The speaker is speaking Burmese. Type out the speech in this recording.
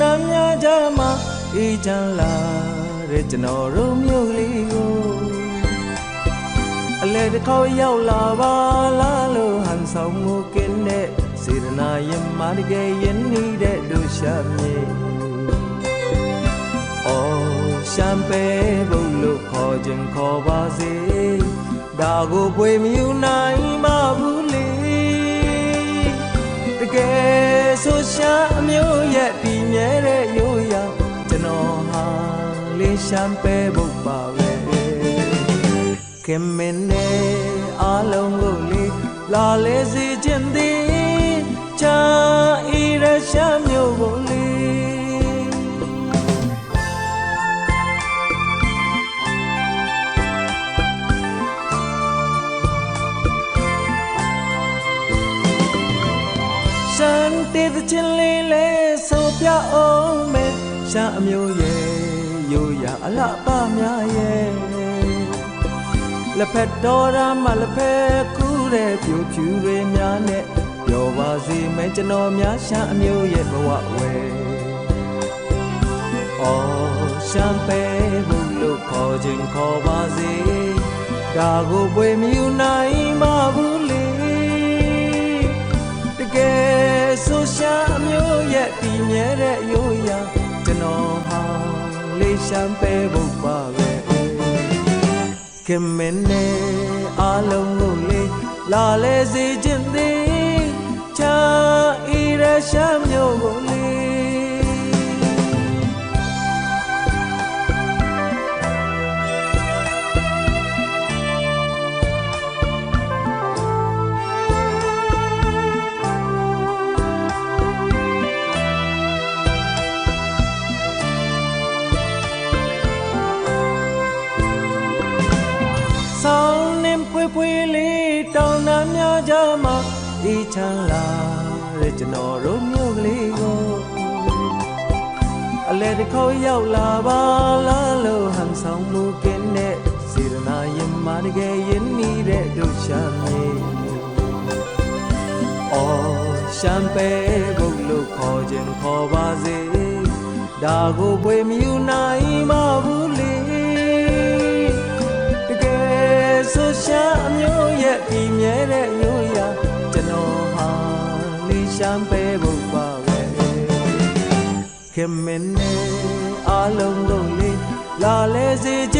နှမ်းများကြမှာအေးချမ်းလာတဲ့ကျွန်တော်တို့မြို့လေးကိုအလဲတစ်ခေါက်ရောက်လာပါလားလို့ဟန်ဆောင်မှုကင်းတဲ့စေရနာရင်မတကယ်ရင်နေတဲ့ဒုရှာမြေအော်ရှမ်ပဲဘုတ်လို့ခေါ်ခြင်းခေါ်ပါစေဒါကိုပွေမယူနိုင်ပါဘူး ဟာလေးရှမ်ပဲဘုတ်ပါပဲခင်မင်းနဲ့အားလုံးကိုလေးလာလေစီခြင်းသည်ချာဤရရှမျိုးကိုလေးရှမ်းတေးသချင်းလေးလဲဆိုပြအောင်မယ်ရှာအမျိုးရဲ့ရိုးရာ အလှပများရဲ့လက်ဖက်တော်ရမလက်ဖက်ကူးတဲ့ပြူဖြူတွေများနဲ့ပျော်ပါစေမယ်ကျွန်တော်များရှာအမျိုးရဲ့ဘဝဝဲအော်ရှမ်းပဲဘူးလို့ခေါ်ခြင်းခေါ်ပါစေဒါကိုပွေမြူနိုင်မဘူးလေတကယ်ဆိုရှာအမျိုးရဲ့တည်မြဲတဲ့ရိုးရာကျွန်တော်ဟာလေး ရှမ်းပဲဖို့ပါပဲခင်မင်းနဲ့အားလုံးကိုလေးလာလေစေခြင်းသည်ချာဤရရှမ်းမျိုးကို ဖွေးဖွေးလေးတောင်းတများကြမှာဒီချမ်းလာတဲ့ကျွန်တော်တို့မြို့ကလေးကိုအလဲတစ်ခေါက်ရောက်လာပါလားလို့ဟန်ဆောင်မှုကင်းတဲ့စေရနာရင်မတကယ်ရင်နေတဲ့တို့ရှာမြေအော်ရှမ်းပဲဘုတ်လို့ခေါ်ခြင်းခေါ်ပါစေဒါကိုပွေမြူနိုင်မ မ်းပဲဖို့ပါပဲခင်မင်းနဲ့အားလုံးကိုလေးလာလဲစေခြင်းသည်